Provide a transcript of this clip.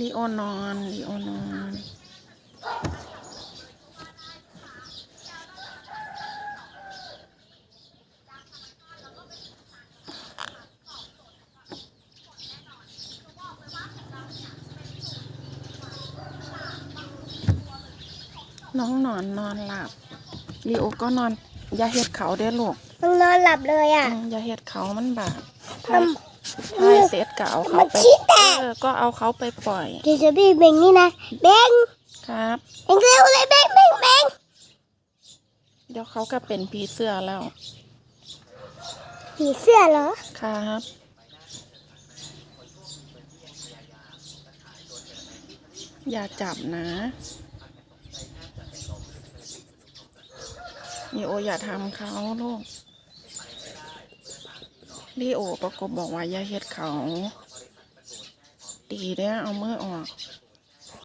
ลีโอนอนลีโอนอนน้องนอนนอนหลับลีโอก็นอน อย่าเฮ็ดเขาเด้อลูกมันนอนหลับเลยอะอืมอย่าเฮ็ดเขามันบาปมัถ้านถ้าเสร็จก็เอาเขาไปมันขี้แตกเออก็เอาเขาไปปล่อยเดี๋ยวจะพี่เบงนี่นะเบงครับเบงเร็วเลยเบงเบงเบงเดี๋ยวเขาก็เป็นผีเสื้อแล้วผีเสื้อเหรอครับอย่าจับนะลีโออย่าทำเขาลูก ลีโอประกบบอกว่าอย่าเฮ็ดเขา ดีเด้อเอามือออก